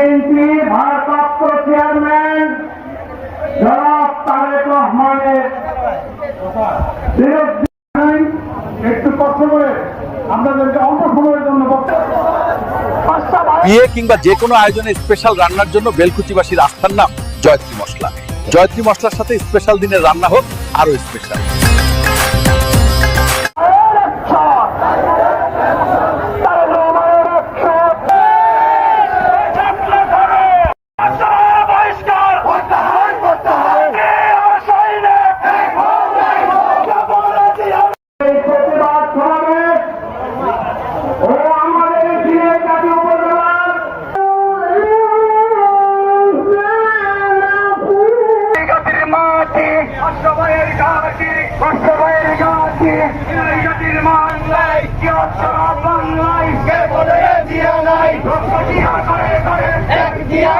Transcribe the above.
BNP ভারপ্রাপ্ত chairman জনাব তারেক রহমানের একটু কষ্ট করে বিয়ে কিংবা যে কোনো আয়োজনে স্পেশাল রান্নার জন্য বেলকুচিবাসীর আস্থার নাম জয়ত্রী মশলা। জয়ত্রী মশলার সাথে স্পেশাল দিনের রান্না হোক আরও স্পেশাল গাছি অষ্টভয়ের গাছি অষ্টভয়ের গাছি জাতির মান নাই কি অষ্টরা বাংলায় কে বলে দিয়া নাই? রক্ত দিয়া এক দিয়া